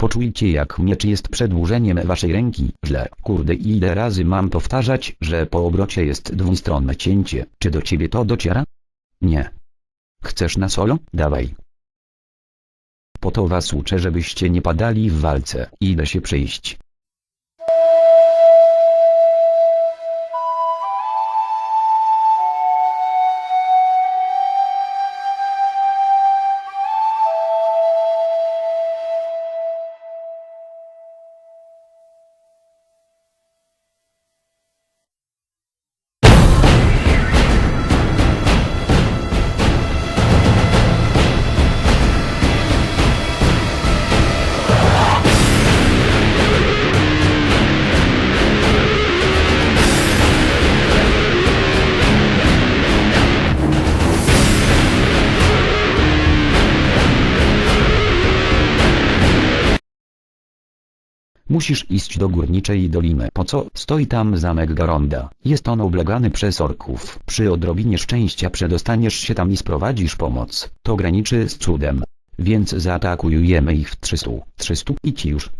Poczujcie jak miecz jest przedłużeniem waszej ręki. Źle, kurde ile razy mam powtarzać, że po obrocie jest dwustronne cięcie. Czy do ciebie to dociera? Nie. Chcesz na solo? Dawaj. Po to was uczę żebyście nie padali w walce. Idę się przejść. Musisz iść do górniczej doliny. Po co? Stoi tam zamek Garonda. Jest on oblegany przez orków. Przy odrobinie szczęścia przedostaniesz się tam i sprowadzisz pomoc. To graniczy z cudem. Więc zaatakujemy ich w 300. 300 idź już.